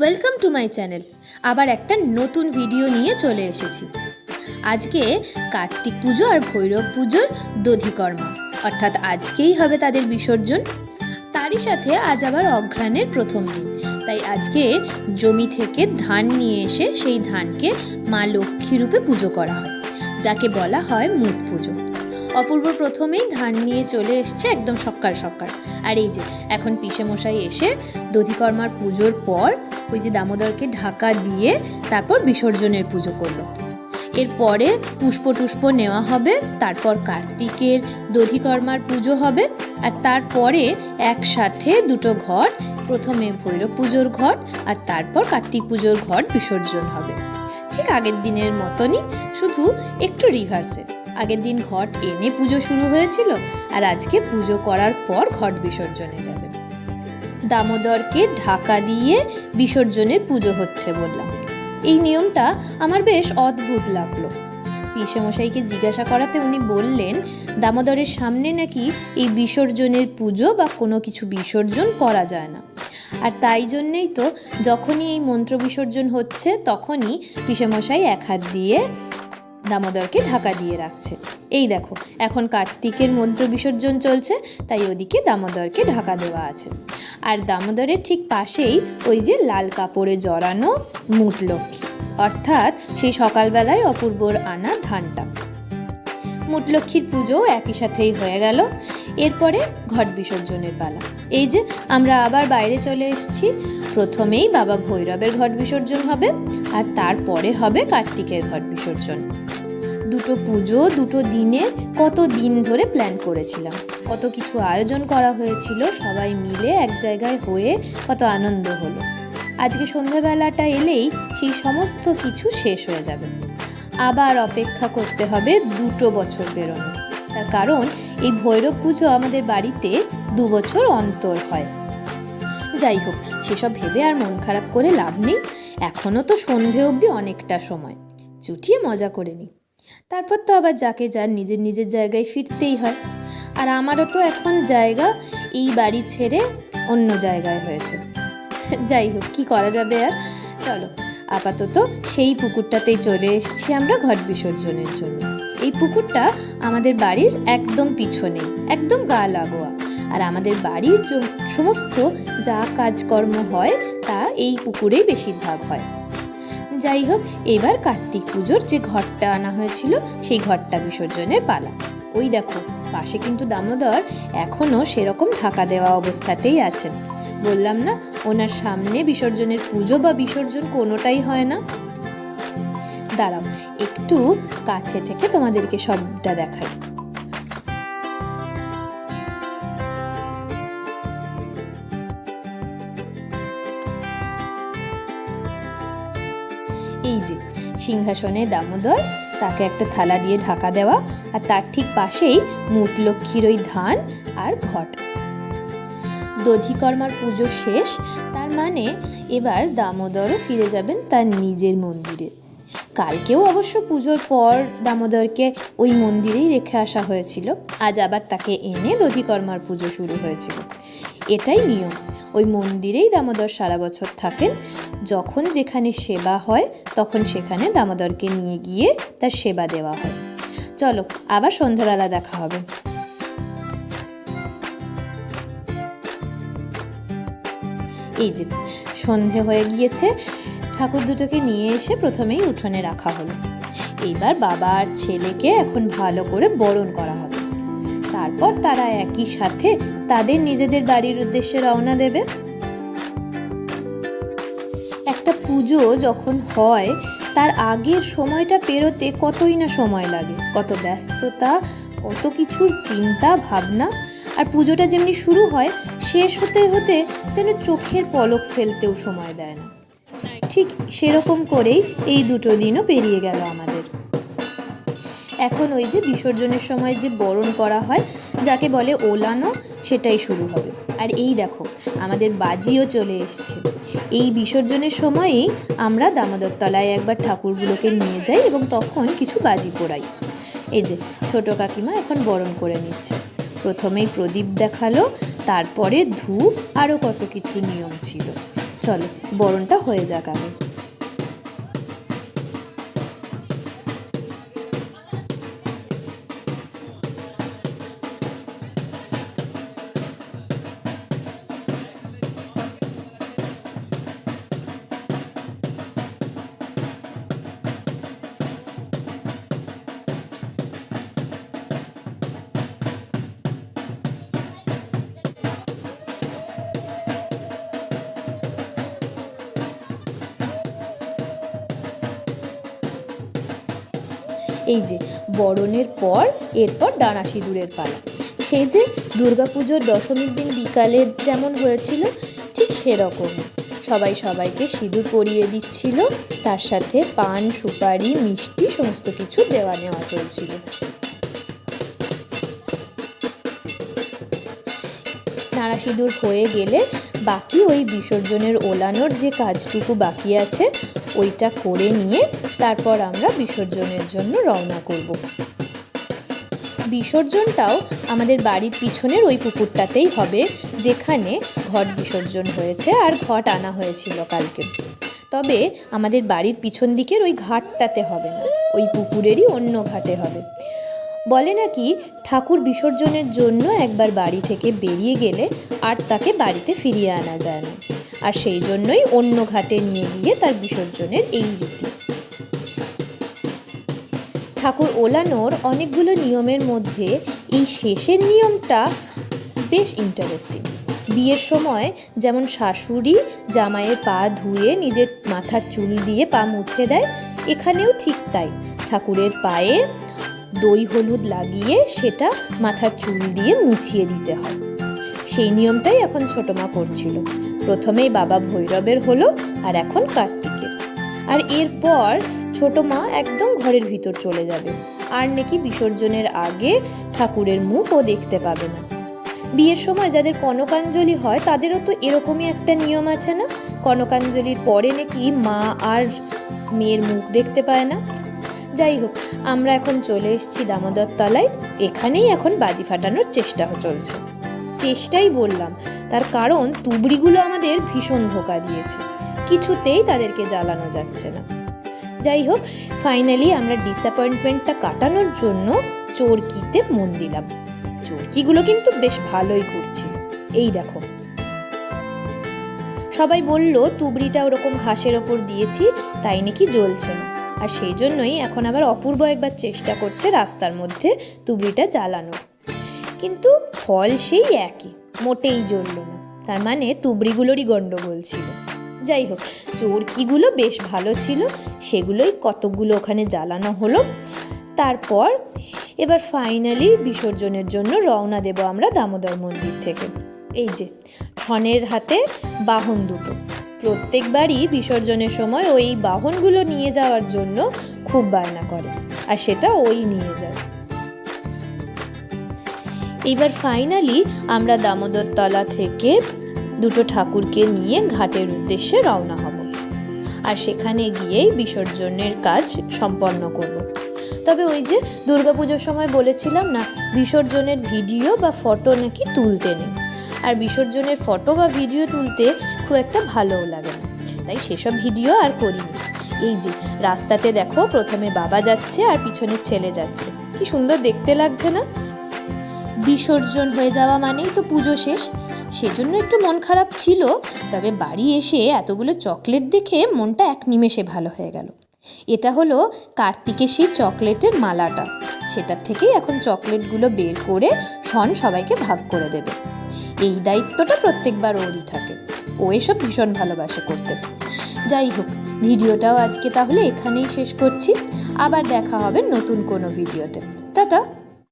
Welcome to my channel আবার একটা নতুন ভিডিও নিয়ে চলে এসেছি। আজকে কার্তিক পুজো আর ভৈরব পুজোর দধিকর্মা। অর্থাৎ আজকেই হবে তাদের বিসর্জন। তারই সাথে আজ আবার অঘ্রাণের প্রথম দিন। তাই আজকে জমি থেকে ধান নিয়ে এসে সেই ধানকে মা লক্ষ্মী রূপে পুজো করা হয়, যাকে বলা হয় মুখ পুজো। অপূর্ব প্রথমেই ধান নিয়ে চলে এসছে একদম সকাল সকাল। আর এই যে, এখন পিসে মশাই এসে দধিকর্মার পুজোর পর ওই যে দামোদরকে ঢাকা দিয়ে তারপর বিসর্জনের পুজো করল। এরপরে পুষ্প টুষ্প নেওয়া হবে, তারপর কার্তিকের দধিকর্মার পুজো হবে, আর তারপরে একসাথে দুটো ঘট, প্রথমে ভৈরব পুজোর ঘট, আর তারপর কার্তিক পুজোর ঘট বিসর্জন হবে। ঠিক আগের দিনের মতনই শুধু একটু রিভার্সে আগের দিন ঘট এনে পুজো শুরু হয়েছিল, আর আজকে পুজো করার পর ঘট বিসর্জনে যাবে। দামোদরকে ঢাকা দিয়ে বিসর্জনের পুজো হচ্ছে বললাম। এই নিয়মটা আমার বেশ অদ্ভুত লাগল। পিসেমশাইকে জিজ্ঞাসা করাতে উনি বললেন, দামোদরের সামনে নাকি এই বিসর্জনের পুজো বা কোনো কিছু বিসর্জন করা যায় না। আর তাই জন্যেই তো যখনই এই মন্ত্র বিসর্জন হচ্ছে, তখনই পিসেমশাই এক হাত দিয়ে দামোদরকে ঢাকা দিয়ে রাখছে। এই দেখো, এখন কার্তিকের মন্ত্র বিসর্জন চলছে, তাই ওদিকে দামোদরকে ঢাকা দেওয়া আছে। আর দামোদরের ঠিক পাশেই ওই যে লাল কাপড়ে জড়ানো মুট লক্ষ্মী। অর্থাৎ সেই সকালবেলায় অপূর্বর আনা ধানটা। মুটলক্ষ্মীর পুজো একই সাথেই হয়ে গেল। এরপরে ঘট বিসর্জনের পালা। এই যে আমরা আবার বাইরে চলে এসেছি, প্রথমেই বাবা ভৈরবের ঘট বিসর্জন হবে, আর তারপরে হবে কার্তিকের ঘট বিসর্জন। দুটো পুজো, দুটো দিনে কত দিন ধরে প্ল্যান করেছিলাম। কত কিছু আয়োজন করা হয়েছিল, সবাই মিলে এক জায়গায় হয়ে কত আনন্দ হলো। আজকে সন্ধ্যাবেলাটা এলেই সেই সমস্ত কিছু শেষ হয়ে যাবে। আবার অপেক্ষা করতে হবে দুটো বছর বেরোনো তার কারণ, এই ভৈরব পুজো আমাদের বাড়িতে দু বছর অন্তর হয়। যাই হোক, সেসব ভেবে আর মন খারাপ করে লাভ নেই। এখনও তো সন্ধে অবধি অনেকটা সময়। চুটিয়ে মজা করে নিই তারপর তো আবার যাকে যার নিজের নিজের জায়গায় ফিরতেই হয়। আর আমারও তো এখন জায়গা এই বাড়ি ছেড়ে অন্য জায়গায় হয়েছে। যাই হোক, কি করা যাবে আর? চলো, আপাতত সেই পুকুরটাতেই চলে এসেছি আমরা ঘট বিসর্জনের জন্য। এই পুকুরটা আমাদের বাড়ির একদম পিছনে, একদম গা লাগোয়া। আর আমাদের বাড়ির সমস্ত যা কাজকর্ম হয় তা এই পুকুরেই বেশিরভাগ হয়। যাই হোক, এবার কার্তিক পুজোর যে ঘরটা আনা হয়েছিল, সেই ঘরটা বিসর্জনের পালা। ওই দেখো, পাশে কিন্তু দামোদর এখনও সেরকম ঢাকা দেওয়া অবস্থাতেই আছেন। বললাম না, ওনার সামনে বিসর্জনের পুজো বা বিসর্জন কোনোটাই হয় না? দাঁড়াও, একটু কাছে থেকে তোমাদেরকে সবটা দেখাই। যে সিংহাসনে দামোদর তাকে একটা থালা দিয়ে ঢাকা দেওয়া আর তার ঠিক পাশেই মুট লক্ষ্মীর ওই ধান আর ঘট। দধিকর্মার পুজো শেষ, তার মানে এবার দামোদরও ফিরে যাবেন তার নিজের মন্দিরে। কালকেও অবশ্য পুজোর পর দামোদরকে ওই মন্দিরেই রেখে আসা হয়েছিল। আজ আবার তাকে এনে দধিকর্মার পুজো শুরু হয়েছিল। এটাই নিয়ম। ওই মন্দিরেই দামোদর সারা বছর থাকেন। যখন যেখানে সেবা হয়, তখন সেখানে দামোদরকে নিয়ে গিয়ে তার সেবা দেওয়া হয়। চলো, আবার সন্ধ্যাবেলা দেখা হবে। এই যে, সন্ধে হয়ে গিয়েছে। ঠাকুর দুটোকে নিয়ে এসে প্রথমেই উঠোনে রাখা হলো। এইবার বাবা আর ছেলেকে এখন ভালো করে বরণ করা হবে। তারপর তারা একই সাথে তাদের নিজেদের বাড়ির উদ্দেশ্যে রওনা দেবে। একটা পুজো যখন হয়, তার আগের সময়টা পেরোতে কতই না সময় লাগে। কত ব্যস্ততা, কত কিছুর চিন্তা, ভাবনা। আর পুজোটা যেমনি শুরু হয়, শেষ হতে হতে যেন চোখের পলক ফেলতেও সময় দেয় না। ঠিক সেরকম করেই এই দুটো দিনও পেরিয়ে গেল আমাদের। এখন ওই যে বিসর্জনের সময় যে বরণ করা হয়, যাকে বলে ওলানো, সেটাই শুরু হবে। আর এই দেখো, আমাদের বাজিও চলে এসছে। এই বিসর্জনের সময়েই আমরা দামোদর তলায় একবার ঠাকুরগুলোকে নিয়ে যাই এবং তখন কিছু বাজি পোড়াই। এই যে, ছোটো কাকিমা এখন বরণ করে নিচ্ছে। প্রথমেই প্রদীপ দেখাল, তারপরে ধূপ আরও কত কিছু নিয়ম ছিল। চলো, বরণটা হয়ে যাক আগে। এই যে, বরণের পর, এরপর ডানা সিঁদুরের পালা। সেই যে, দুর্গাপুজোর দশমীর দিন বিকালে যেমন হয়েছিল, ঠিক সেরকম। সবাই সবাইকে সিঁদুর পরিয়ে দিচ্ছিল, তার সাথে পান, সুপারি, মিষ্টি, সমস্ত কিছু দেওয়া নেওয়া চলছিল। নাড়া সিঁদুর হয়ে গেলে বাকি ওই বিসর্জনের ওলানোর যে কাজটুকু বাকি আছে, ওইটা করে নিয়ে তারপর আমরা বিসর্জনের জন্য রওনা করব। বিসর্জনটাও আমাদের বাড়ির পিছনের ওই পুকুরটাতেই হবে, যেখানে ঘট বিসর্জন হয়েছে আর ঘট আনা হয়েছিল কালকে। তবে আমাদের বাড়ির পিছন দিকের ওই ঘাটটাতে হবে না, ওই পুকুরেরই অন্য ঘাটে হবে। বলে নাকি ঠাকুর বিসর্জনের জন্য একবার বাড়ি থেকে বেরিয়ে গেলে আর তাকে বাড়িতে ফিরিয়ে আনা যায় না। আর সেই জন্যই অন্য ঘাটে নিয়ে গিয়ে তার বিসর্জনের এই রীতি। ঠাকুর ওলানোর অনেকগুলো নিয়মের মধ্যে এই শেষের নিয়মটা বেশ ইন্টারেস্টিং বিয়ের সময় যেমন শাশুড়ি জামাইয়ের পা ধুয়ে নিজের মাথার চুল দিয়ে পা মুছে দেয়, এখানেও ঠিক তাই। ঠাকুরের পায়ে দই হলুদ লাগিয়ে সেটা মাথার চুল দিয়ে মুছিয়ে দিতে হয়। সেই নিয়মটাই এখন ছোট মা করছিল। প্রথমেই বাবা ভৈরবের হলো আর এখন কার্তিকের। আর এরপর ছোট মা একদম ঘরের ভিতর চলে যাবে। আর নাকি বিসর্জনের আগে ঠাকুরের মুখও দেখতে পাবে না। বিয়ের সময় যাদের কনকাঞ্জলি হয়, তাদেরও তো এরকমই একটা নিয়ম আছে না? কনকাঞ্জলির পরে নাকি মা আর মেয়ের মুখ দেখতে পায় না? যাই হোক, আমরা এখন চলে এসেছি দামোদর তলায়। এখানেই এখন বাজি ফাটানোর চেষ্টা চলছে। চেষ্টাই বললাম, তার কারণ তুবড়িগুলো আমাদের ভীষণ ধোকা দিয়েছে। কিছুতেই তাদেরকে জ্বালানো যাচ্ছে না। যাই হোক ফাইনালি আমরা ডিসঅ্যাপয়েন্টমেন্টটা কাটানোর জন্য চোরকিতে মন দিলাম। চোরকিগুলো কিন্তু বেশ ভালোই ঘুরছিল। এই দেখো। সবাই বলল, তুবড়িটা ওরকম ঘাসের ওপর দিয়েছি, তাই নাকি জ্বলছে না? আর সেই জন্যই এখন আবার অপূর্ব একবার চেষ্টা করছে রাস্তার মধ্যে তুবড়িটা জ্বালানোর। কিন্তু ফল সেই একই, মোটেই জ্বলল না। তার মানে তুবড়িগুলোরই গণ্ডগোল ছিল। যাই হোক, চোরকিগুলো বেশ ভালো ছিল, সেগুলোই কতগুলো ওখানে জ্বালানো হলো। তারপর এবার ফাইনালি বিসর্জনের জন্য রওনা দেব আমরা দামোদর মন্দির থেকে। এই যে ছনের হাতে বাহন দুটো। প্রত্যেকবারই বিসর্জনের সময় ওই বাহনগুলো নিয়ে যাওয়ার জন্য খুব বায়না করে, আর সেটা ওই নিয়ে যায়। এইবার ফাইনালি আমরা দামোদর তলা থেকে দুটো ঠাকুরকে নিয়ে ঘাটের উদ্দেশ্যে রওনা হব, আর সেখানে গিয়েই বিসর্জনের কাজ সম্পন্ন করব। তবে ওই যে দুর্গাপুজোর সময় বলেছিলাম না, বিসর্জনের ভিডিও বা ফটো নাকি তুলতে নেই। আর বিসর্জনের ফটো বা ভিডিও তুলতে খুব একটা ভালোও লাগে না। তাই সেসব ভিডিও আর করিনি। এই যে, রাস্তাতে দেখো, প্রথমে বাবা যাচ্ছে আর পিছনে ছেলে যাচ্ছে। কি সুন্দর দেখতে লাগছে না? বিসর্জন হয়ে যাওয়া মানেই তো পুজো শেষ। সেজন্য একটু মন খারাপ ছিল, তবে বাড়ি এসে এতগুলো চকলেট দেখে মনটা এক নিমেষে ভালো হয়ে গেল। এটা হলো কার্তিকের সেই চকলেটের মালাটা। সেটার থেকেই এখন চকলেটগুলো বের করে শন সবাইকে ভাগ করে দেবে। এই দায়িত্বটা প্রত্যেকবার ওরই থাকে। ও এসব ভীষণ ভালোবাসে করতে যাই হোক, ভিডিওটাও আজকে তাহলে এখানেই শেষ করছি। আবার দেখা হবে নতুন কোনো ভিডিওতে। টাটা!